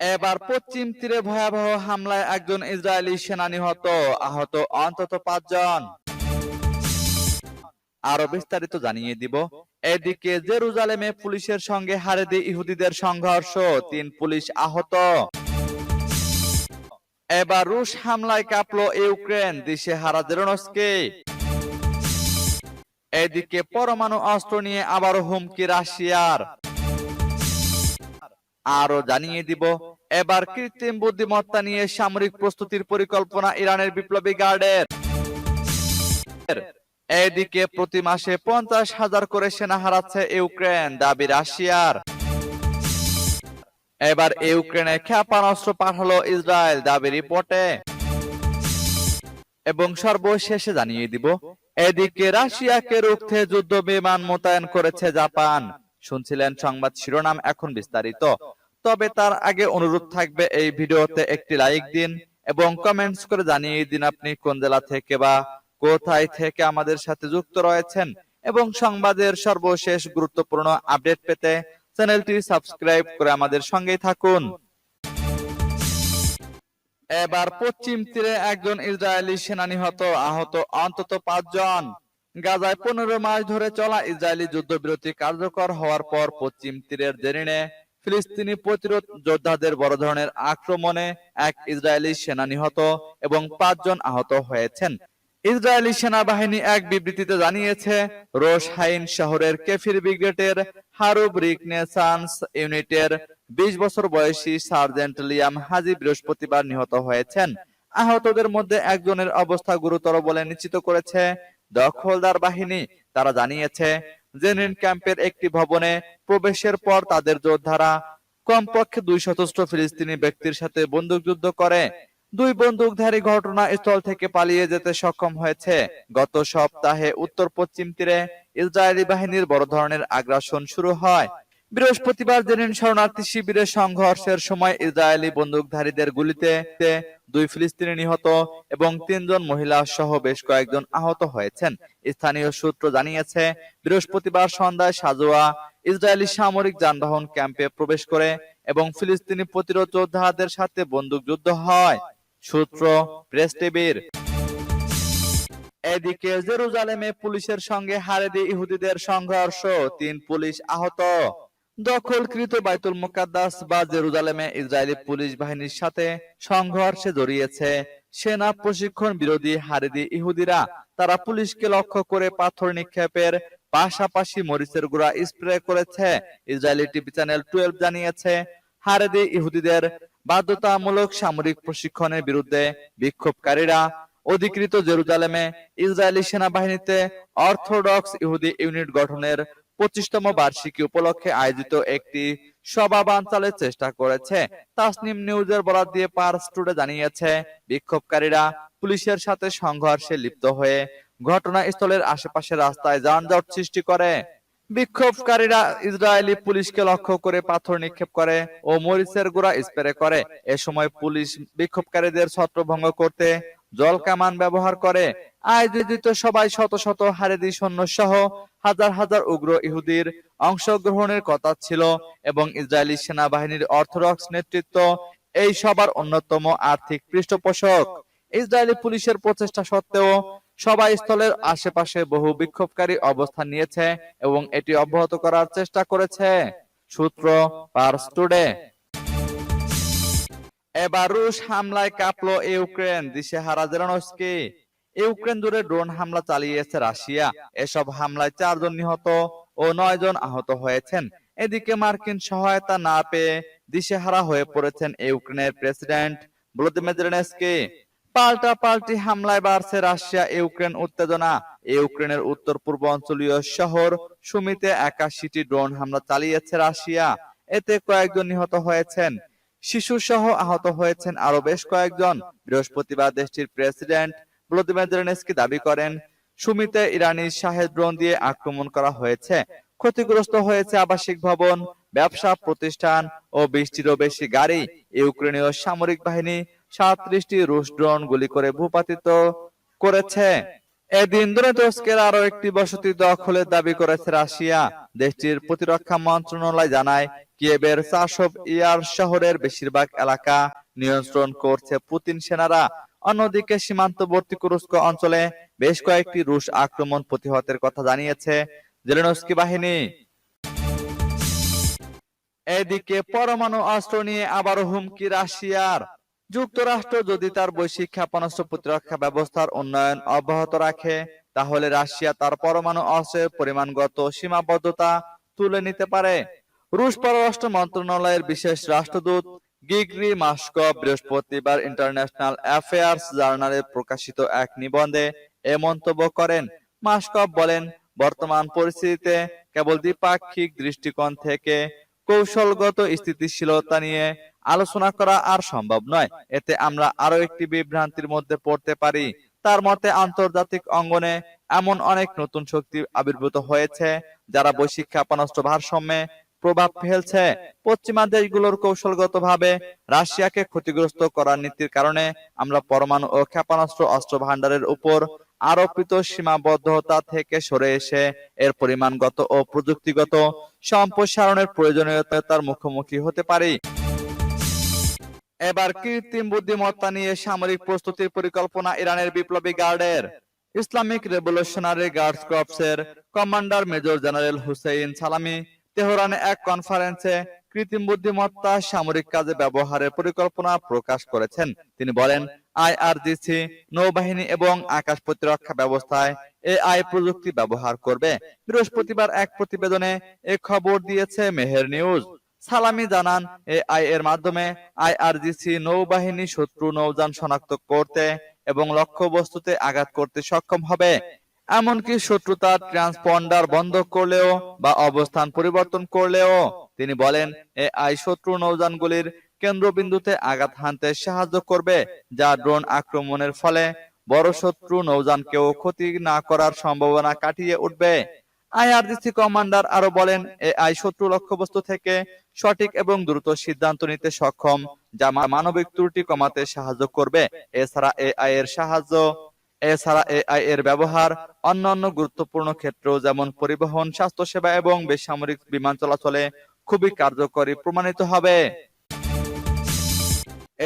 এবার পশ্চিম তীরে ভয়াবহ হামলায় একজন ইসরায়েলি সেনা নিহত আহত অন্তত পাঁচজন। আরও বিস্তারিত জানিয়ে দিব। এদিকে জেরুজালেমে পুলিশের সঙ্গে হারেদি ইহুদিদের সংঘর্ষ, তিন পুলিশ আহত। এবার রুশ হামলায় কাঁপলো ইউক্রেন, দেশে হারা জেরোনস্কে। এদিকে পরমাণু অস্ত্র নিয়ে আবারও হুমকি রাশিয়ার। আরও জানিয়ে দিব, এবার কৃত্রিম বুদ্ধিমত্তা নিয়ে সামরিক প্রস্তুতির পরিকল্পনা ইরানের বিপ্লবী গার্ডের। এদিকে প্রতি মাসে পঞ্চাশ হাজার করে সেনা হারাচ্ছে ইউক্রেন, দাবি রাশিয়ার। এবার ইউক্রেনে ক্ষেপণাস্ত্র পাঠালো ইসরায়েল, দাবি রিপোর্টে। এবং সর্বশেষে জানিয়ে দিব, এদিকে রাশিয়াকে রুখতে যুদ্ধ বিমান মোতায়েন করেছে জাপান। শুনছিলেন সংবাদ শিরোনাম এখন বিস্তারিত। তবে তার আগে অনুরোধ থাকবে এই ভিডিওতে একটি লাইক দিন এবং কমেন্টস করে জানিয়ে দিন আপনি কোন জেলা থেকে বা কোথায় থেকে আমাদের সাথে যুক্ত রয়েছেন এবং সংবাদের সর্বশেষ গুরুত্বপূর্ণ আপডেট পেতে চ্যানেলটি সাবস্ক্রাইব করে আমাদের সঙ্গেই থাকুন। এবার পশ্চিম তীরে একজন ইসরায়েলি সেনা নিহত আহত অন্তত পাঁচজন। গাজায় পনেরো মাস ধরে চলা ইসরায়েলি যুদ্ধবিরতি কার্যকর হওয়ার পর পশ্চিম তীরের জেরিনে ফিলিস্তিনি প্রতিরোধ যোদ্ধাদের বড় ধরনের আক্রমণে এক ইসরায়েলি সেনা নিহত এবং পাঁচজন আহত হয়েছেন। ইসরায়েলি সেনাবাহিনী এক বিবৃতিতে জানিয়েছে রোশ হাইন শহরের কেফির ব্রিগেডের হারুব রিকনেসান্স ইউনিটের বিশ বছর বয়সী সার্জেন্ট লিয়াম হাজি বৃহস্পতিবার নিহত হয়েছেন। আহতদের মধ্যে একজনের অবস্থা গুরুতর বলে নিশ্চিত করেছে দখলদার বাহিনী। তারা জানিয়েছে জেনিন ক্যাম্পের একটি ভবনে প্রবেশের পর তাদের যোদ্ধারা কমপক্ষে দুই সশস্ত্র ফিলিস্তিনি ব্যক্তির সাথে বন্দুকযুদ্ধ করে। দুই বন্দুকধারী ঘটনা স্থল থেকে পালিয়ে যেতে সক্ষম হয়েছে। গত সপ্তাহে উত্তর পশ্চিম তীরে ইসরায়েলি বাহিনীর বড় ধরনের আগ্রাসন শুরু হয়। বৃহস্পতিবার জেনিন শরণার্থী শিবিরের সংঘর্ষের সময় ইসরায়েলি বন্দুকধারীদের গুলিতে দুই ফিলিস্তিনি নিহত এবং তিনজন মহিলা সহ বেশ কয়েকজন আহত হয়েছেন। স্থানীয় সূত্র জানিয়েছে, বৃহস্পতিবার সন্ধ্যায় সাজোয়া ইসরায়েলি সামরিক যানবাহন ক্যাম্পে প্রবেশ করে এবং ফিলিস্তিনি প্রতিরোধ যোদ্ধাদের সাথে বন্দুকযুদ্ধ হয়। সূত্র প্রেস টিভির। এদিকে জেরুজালেমে পুলিশের সঙ্গে হারেদি ইহুদিদের সংঘর্ষ, তিন পুলিশ আহত। দখলকৃত বাইতুল মুকাদ্দাস বা জেরুজালেমে ইসরায়েলি পুলিশ বাহিনীর সাথে সংঘর্ষে জড়িয়েছে। সেনা প্রশিক্ষণ বিরোধী হারেদি ইহুদিরা, তারা পুলিশকে লক্ষ্য করে পাথর নিক্ষেপের পাশাপাশি মরিচের গুঁড়া স্প্রে করেছে, ইসরায়েলি টিভি চ্যানেল টুয়েলভ জানিয়েছে। হারেদি ইহুদিদের বাধ্যতামূলক সামরিক প্রশিক্ষণের বিরুদ্ধে বিক্ষোভকারীরা অধিকৃত জেরুজালেমে ইসরায়েলি সেনাবাহিনীতে অর্থোডক্স ইহুদি ইউনিট গঠনের পঁচিশতম বার্ষিকী উপলক্ষে আয়োজিত একটি সভা বানচালের চেষ্টা করেছে। তাসনিম নিউজের বরাদ দিয়ে পার্স টুডে জানিয়েছে, বিক্ষোভকারীরা পুলিশের সাথে সংঘর্ষে লিপ্ত হয়ে ঘটনাস্থলের আশেপাশে রাস্তায় যানজট সৃষ্টি করে। বিক্ষোভকারীরা ইসরায়েলি পুলিশকে লক্ষ্য করে পাথর নিক্ষেপ করে ও মরিচের গুঁড়া স্প্রে করে। এ সময় পুলিশ বিক্ষোভকারীদের ছত্রভঙ্গ করতে জল কামান ব্যবহার করে। আয়োজিত সবাই শত শত হারেদি সৈন্য সহ হাজার হাজার উগ্র ইহুদির অংশগ্রহণের কথা ছিল এবং ইসরায়েলি সেনাবাহিনীর অর্থোডক্স নেতৃত্ব এই সবার অন্যতম আর্থিক পৃষ্ঠপোষক। ইসরায়েলি পুলিশের প্রচেষ্টা সত্ত্বেও সবাই স্থলের আশেপাশে বহু বিক্ষোভকারী অবস্থান নিয়েছে এবং এটি অব্যাহত করার চেষ্টা করেছে। সূত্র পার্স টুডে। এবার রুশ হামলায় কাঁপলো ইউক্রেন, দিশেহারা জেরানস্কি ইউক্রেন জুড়ে ড্রোন হামলা চালিয়েছে রাশিয়া। এসব হামলায় চারজন নিহত ও নয় জন আহত হয়েছেন। এদিকে মার্কিন সহায়তা না পেয়ে দিশেহারা হয়ে পড়েছেন ইউক্রেনের প্রেসিডেন্ট ভলোদিমির জেলেনস্কি। পাল্টা পাল্টি হামলায় বাড়ছে রাশিয়া, ইউক্রেন উত্তেজনা। ইউক্রেনের উত্তর পূর্ব অঞ্চলীয় শহর সুমিতে একাশিটি ড্রোন হামলা চালিয়েছে রাশিয়া। এতে কয়েকজন নিহত হয়েছেন। শিশু সহ আহত হয়েছেন আরও বেশ কয়েকজন। বৃহস্পতিবার দেশটির প্রেসিডেন্ট ভলোদিমির দাবি করেন, সুমিতে ইরানি শাহেদ ড্রোন দিয়ে আক্রমণ করা হয়েছে। ক্ষতিগ্রস্ত হয়েছে আবাসিক ভবন, ব্যবসা প্রতিষ্ঠান ও বিশটিরও বেশি গাড়ি। ইউক্রেনীয় সামরিক বাহিনী সাঁত্রিশটি রুশ ড্রোন গুলি করে ভূপাতিত করেছে। এদিন দোনেতস্কের আরও একটি বসতি দখলের দাবি করেছে রাশিয়া। দেশটির প্রতিরক্ষা মন্ত্রণালয় জানায় কিয়েবের চারশো ইয়ার শহরের বেশিরভাগ এলাকা নিয়ন্ত্রণ করছে পুতিন সেনারা। অন্যদিকে সীমান্তবর্তী কুরস্ক অঞ্চলে বেশ কয়েকটি রুশ আক্রমণ প্রতিহতের কথা জানিয়েছে জেলেনস্কি বাহিনী। এদিকে পরমাণু অস্ত্র নিয়ে আবারও হুমকি রাশিয়ার। যুক্তরাষ্ট্র যদি তার বৈশ্বিক ক্ষেপণাস্ত্র প্রতিরক্ষা ব্যবস্থার উন্নয়ন অব্যাহত রাখে তাহলে রাশিয়া তার পরমাণু অস্ত্রের পরিমাণগত সীমাবদ্ধতা তুলে নিতে পারে। রুশ পররাষ্ট্র মন্ত্রণালয়ের বিশেষ রাষ্ট্রদূত গিগরি মাস্কভ বৃহস্পতিবার ইন্টারন্যাশনাল অ্যাফেয়ার্স জার্নালে প্রকাশিত এক নিবন্ধে এ মন্তব্য করেন। মাস্কভ বলেন, বর্তমান পরিস্থিতিতে কেবল দ্বিপাক্ষিক দৃষ্টিকোণ থেকে কৌশলগত স্থিতিশীলতা নিয়ে আলোচনা করা আর সম্ভব নয়। এতে আমরা আরও একটি বিভ্রান্তির মধ্যে পড়তে পারি। তার মতে, আন্তর্জাতিক অঙ্গনে এমন অনেক নতুন শক্তি আবির্ভূত হয়েছে, যারা বৈশ্বিক ক্ষেপণাস্ত্র ভারসাম্যে প্রভাব ফেলছে। পশ্চিমা দেশগুলোর কৌশলগতভাবে রাশিয়াকে ক্ষতিগ্রস্ত করার নীতির কারণে আমরা পরমাণু ও ক্ষেপণাস্ত্র অস্ত্র ভান্ডারের উপর আরোপিত সীমাবদ্ধতা থেকে সরে এসে এর পরিমাণগত ও প্রযুক্তিগত সম্প্রসারণের প্রয়োজনীয়তার মুখোমুখি হতে পারি। এবার কৃত্রিম বুদ্ধিমত্তা নিয়ে সামরিক প্রস্তুতির পরিকল্পনা ইরানের বিপ্লবী গার্ডের। Islamic revolutionary guards কর্পসের commander major general Hossein Salami তেহরানে এক কনফারেন্সে কৃত্রিম বুদ্ধিমত্তা সামরিক কাজে ব্যবহারের পরিকল্পনা প্রকাশ করেছেন। তিনি বলেন আইআরজিসি নৌবাহিনী এবং আকাশ প্রতিরক্ষা ব্যবস্থায় এআই প্রযুক্তি ব্যবহার করবে। বৃহস্পতিবার এক প্রতিবেদনে এ খবর দিয়েছে মেহের নিউজ। সালামি জানান, এআই এর মাধ্যমে আইআরজিসি নৌবাহিনী শত্রু নৌযান শনাক্ত করতে এবং লক্ষ্যবস্তুতে আঘাত করতে সক্ষম হবে। এমনকি শত্রু তার ট্রান্সপন্ডার বন্ধ করলেও বা অবস্থান পরিবর্তন করলেও, তিনি বলেন, এআই শত্রু নৌযানগুলির কেন্দ্রবিন্দুতে আঘাত হানতে সাহায্য করবে, যা ড্রোন আক্রমণের ফলে বড় শত্রু নৌযানকেও ক্ষতি না করার সম্ভাবনা কাটিয়ে উঠবে। আইআরজিসি কমান্ডার আরও বলেন, এআই শত্রু লক্ষ্যবস্তু থেকে সঠিক এবং দ্রুত সিদ্ধান্ত নিতে সক্ষম, যা মানবিক ত্রুটি কমাতে সাহায্য করবে। এছাড়া এআই এর সাহায্য এছাড়া এআই এর ব্যবহার অন্যান্য গুরুত্বপূর্ণ ক্ষেত্রেও যেমন পরিবহন, স্বাস্থ্যসেবা এবং বেসামরিক বিমান চলাচলে খুবই কার্যকরী, প্রমাণিত হবে।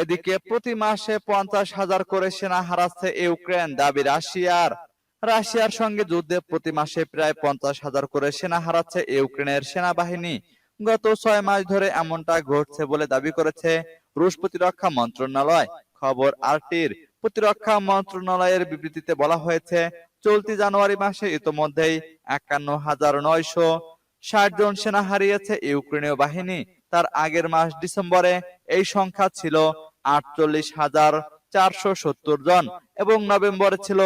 এদিকে প্রতি মাসে পঞ্চাশ হাজার করে সেনা হারাচ্ছে ইউক্রেন, দাবি রাশিয়ার। রাশিয়ার সঙ্গে যুদ্ধে প্রতি মাসে প্রায় পঞ্চাশ হাজার করে সেনা হারাচ্ছে ইউক্রেনের সেনাবাহিনী। গত ছয় মাস ধরে এমনটা ঘটছে বলে দাবি করেছে রুশ প্রতিরক্ষা মন্ত্রণালয়। খবর আরটির। প্রতিরক্ষা মন্ত্রণালয়ের বিবৃতিতে বলা হয়েছে, চলতি জানুয়ারি মাসে ইতোমধ্যেই একান্ন হাজার নয়শো ষাট জন সেনা হারিয়েছে ইউক্রেনীয় বাহিনী। তার আগের মাস ডিসেম্বরে এই সংখ্যা ছিল আটচল্লিশ হাজার চারশো সত্তর জন এবং নভেম্বরে ছিল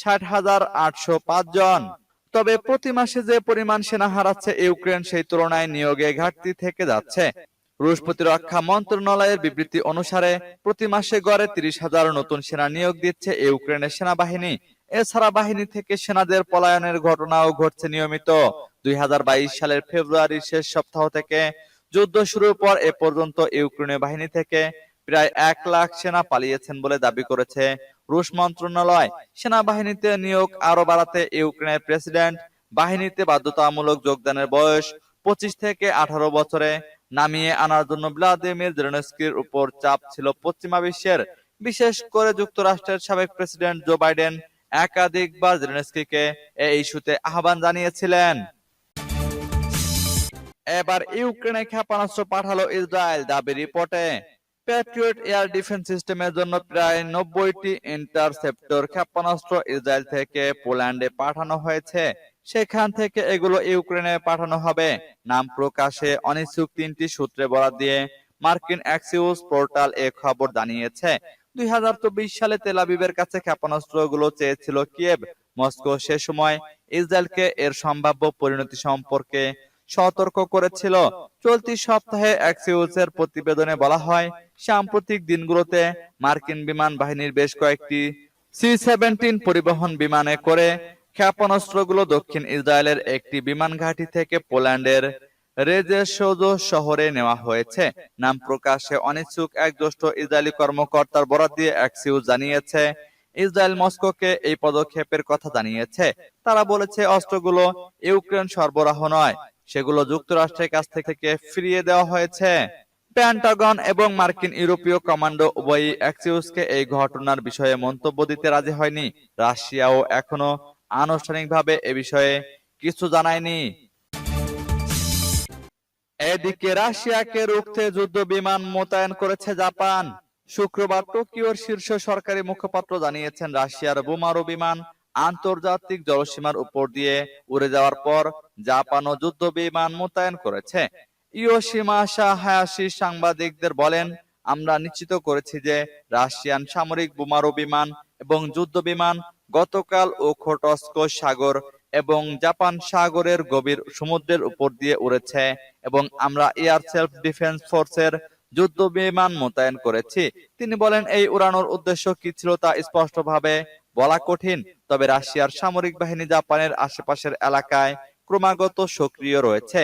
ষাট হাজার আটশো পাঁচ জন। তবে প্রতি মাসে যে পরিমাণ সেনা হারাচ্ছে ইউক্রেন সেই তুলনায় নিয়োগে ঘাটতি থেকে যাচ্ছে। রুশ প্রতিরক্ষা মন্ত্রণালয়ের বিবৃতি অনুসারে প্রতি মাসে গড়ে তিরিশ হাজার নতুন সেনা নিয়োগ দিচ্ছে ইউক্রেনের সেনাবাহিনী। এছাড়া বাহিনী থেকে সেনাদের পলায়নের ঘটনাও ঘটছে নিয়মিত। দুই হাজার বাইশ সালের ফেব্রুয়ারির শেষ সপ্তাহ থেকে যুদ্ধ শুরুর পর এ পর্যন্ত ইউক্রেনীয় বাহিনী থেকে প্রায় এক লাখ সেনা পালিয়েছেন বলে দাবি করেছে রুশ মন্ত্রণালয়। সেনাবাহিনীতে নিয়োগ আরও বাড়াতে ইউক্রেনের প্রেসিডেন্ট বাহিনীতে বাধ্যতামূলক যোগদানের বয়স পঁচিশ থেকে আঠারো বছরে। নামিয়ে আনার জন্য ভ্লাদিমির জেলেনস্কির উপর চাপ ছিল পশ্চিমা বিশ্বের। বিশেষ করে যুক্তরাষ্ট্রের সাবেক প্রেসিডেন্ট জো বাইডেন একাধিকবার জেলেনস্কিকে এই ইস্যুতে আহ্বান জানিয়েছিলেন। এবার ইউক্রেনে ক্ষেপণাস্ত্র পাঠালো ইসরায়েল দাবি রিপোর্টে। প্যাট্রিয়ট এয়ার ডিফেন্স সিস্টেমের জন্য প্রায় নব্বইটি ইন্টারসেপ্টর ক্ষেপণাস্ত্র ইসরায়েল থেকে পোল্যান্ডে পাঠানো হয়েছে। সেখান থেকে এগুলো ইউক্রেনে পাঠানো হবে। নাম প্রকাশে অনিচ্ছুক তিনটি সূত্রে বরাদ দিয়ে মার্কিন অ্যাক্সিউস পোর্টাল এ খবর জানিয়েছে, দুই সালে তেল আবিবের কাছে ক্ষেপণাস্ত্রগুলো চেয়েছিল কিয়েভ। মস্কো সে সময় ইসরায়েলকে এর সম্ভাব্য পরিণতি সম্পর্কে সতর্ক করেছিল। চলতি সপ্তাহে অ্যাক্সিউসের প্রতিবেদনে বলা হয়, সাম্প্রতিক দিনগুলোতে মার্কিন বিমান বাহিনীর বেশ কয়েকটি সি সেভেন্টিন পরিবহন বিমানে করে ক্ষেপণাস্ত্রগুলো দক্ষিণ ইসরায়েলের একটি বিমান ঘাঁটি থেকে পোল্যান্ডের রেজেসোজো শহরে নেওয়া হয়েছে। নাম প্রকাশে অনিচ্ছুক এক জ্যেষ্ঠ ইসরায়েলি কর্মকর্তার বরাত দিয়ে অ্যাক্সিউস জানিয়েছে, ইসরায়েল মস্কোকে এই পদক্ষেপের কথা জানিয়েছে। তারা বলেছে, অস্ত্রগুলো ইউক্রেন সরবরাহ নয়, সেগুলো যুক্তরাষ্ট্রের কাছ থেকে ফিরিয়ে দেওয়া হয়েছে। প্যান্টাগন এবং মার্কিন ইউরোপীয় কমান্ডো উভয়ই অ্যাক্সিউসকে এই ঘটনার বিষয়ে মন্তব্য দিতে রাজি হয়নি। রাশিয়াও এখনও আনুষ্ঠানিকভাবে এ বিষয়ে কিছু জানায়নি। এদিকে রাশিয়াকে রুখতে যুদ্ধ বিমান মোতায়েন করেছে জাপান। শুক্রবার টোকিওর শীর্ষ সরকারি মুখপাত্র জানিয়েছেন, রাশিয়ার বোমারু বিমান আন্তর্জাতিক জলসীমার উপর দিয়ে উড়ে যাওয়ার পর জাপানও যুদ্ধ বিমান মোতায়েন করেছে। ইয়োশিমা হায়াশি সাংবাদিকদের বলেন, আমরা নিশ্চিত করেছি যে রাশিয়ান সামরিক বোমারু বিমান এবং যুদ্ধ বিমান গতকাল ওখোটস্ক সাগর এবং জাপান সাগরের গভীর সমুদ্রের উপর দিয়ে উড়েছে এবং আমরা এয়ার সেলফ ডিফেন্স ফোর্সের যুদ্ধ বিমান মোতায়েন করেছি। তিনি বলেন, এই উড়ানোর উদ্দেশ্য কি ছিল তা স্পষ্টভাবে বলা কঠিন, তবে রাশিয়ার সামরিক বাহিনী জাপানের আশেপাশের এলাকায় ক্রমাগত সক্রিয় রয়েছে।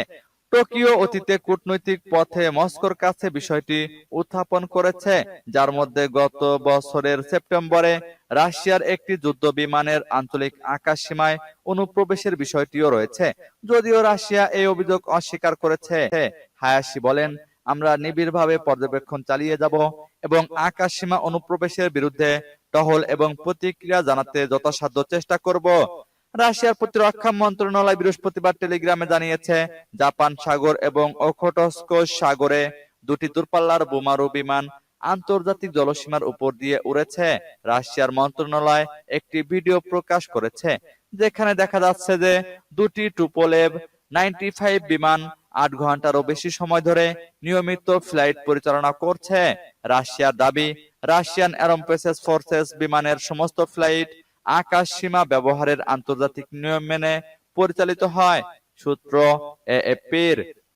টোকিও অতীতে কূটনৈতিক পথে মস্কোর কাছে বিষয়টি উত্থাপন করেছে, যার মধ্যে গত বছরের সেপ্টেম্বরে রাশিয়ার একটি যুদ্ধ বিমানের আঞ্চলিক আকাশ সীমায় অনুপ্রবেশের বিষয়টিও রয়েছে। যদিও রাশিয়া এই অভিযোগ অস্বীকার করেছে, হায়াসি বলেন, আমরা নিবিড়ভাবে পর্যবেক্ষণ চালিয়ে যাব এবং আকাশ সীমা অনুপ্রবেশের বিরুদ্ধে টহল এবং প্রতিক্রিয়া জানাতে যথাসাধ্য চেষ্টা করব। রাশিয়ার প্রতিরক্ষা মন্ত্রণালয় বৃহস্পতিবার টেলিগ্রামে জানিয়েছে, জাপান সাগর এবং ওখোটস্ক সাগরে দুটি দূরপাল্লার বোমারু বিমান আন্তর্জাতিক জলসীমার উপর দিয়ে উড়েছে। রাশিয়ার মন্ত্রণালয় একটি ভিডিও প্রকাশ করেছে, যেখানে দেখা যাচ্ছে যে দুটি টুপোলেভ নাইনটি ফাইভ বিমান আট ঘন্টারও বেশি সময় ধরে নিয়মিত ফ্লাইট পরিচালনা করছে। রাশিয়ার দাবি, রাশিয়ান অ্যারোস্পেস ফোর্সেস বিমানের সমস্ত ফ্লাইট আকাশ সীমা ব্যবহারের আন্তর্জাতিক নিয়ম মেনে পরিচালিত হয়। সূত্র এএপির।